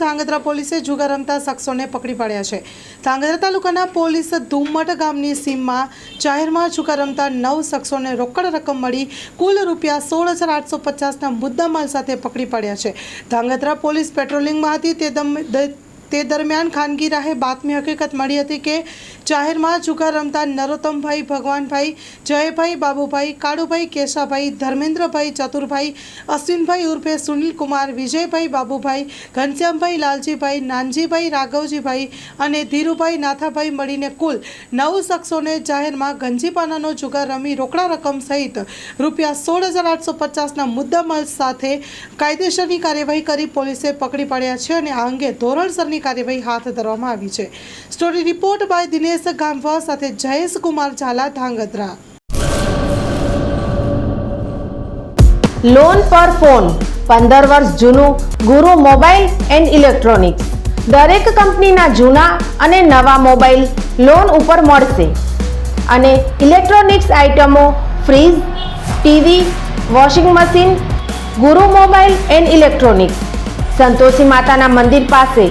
ધાંગધ્રા પોલીસે જુગાર રમતા શખ્સોને પકડી પાડ્યા છે. ધાંગધ્રા તાલુકાના પોલીસ ધુમ્મટ ગામની સીમમાં જાહેરમાં જુગાર રમતા નવ શખ્સોને રોકડ રકમ મળી કુલ રૂપિયા સોળ હજાર આઠસો પચાસના મુદ્દામાલ સાથે પકડી પાડ્યા છે. ધાંગધ્રા પોલીસ પેટ્રોલિંગમાં હતી તે તે દરમિયાન ખાનગી રાહે બાતમી હકીકત મળી હતી કે જાહેરમાં જુગાર રમતા નરોત્તમભાઈ ભગવાનભાઈ, જયભાઈ બાબુભાઈ, કાળુભાઈ કેશાભાઈ ધર્મેન્દ્રભાઈ ચતુરભાઈ, અશ્વિનભાઈ ઉર્ફે સુનિલકુમાર, વિજયભાઈ બાબુભાઈ, ઘનશ્યામભાઈ લાલજીભાઈ, નાનજીભાઈ રાઘવજીભાઈ અને ધીરુભાઈ નાથાભાઈ મળીને કુલ નવ શખ્સોને જાહેરમાં ગંજીપાનાનો જુગાર રમી રોકડા રકમ સહિત રૂપિયા સોળ હજાર આઠસો પચાસના મુદ્દામાલ સાથે કાયદેસરની કાર્યવાહી કરી પોલીસે પકડી પાડ્યા છે અને આ અંગે ધોરણસરની કાર્યવાહી હાથ ધરવામાં આવી છે. Story report by Dinesh Gamva સાથે જયેશ કુમાર ઝાલા, ધાંગધ્રા. લોન પર ફોન પંદર વર્ષ જૂનું ગુરુ મોબાઈલ એન્ડ ઇલેક્ટ્રોનિક્સ. દરેક કંપનીના જૂના અને નવા મોબાઈલ લોન ઉપર મળશે. અને ઇલેક્ટ્રોનિક્સ આઇટમો fridge, TV, washing machine, Guru mobile and electronics. Santoshi માતાના મંદિર પાસે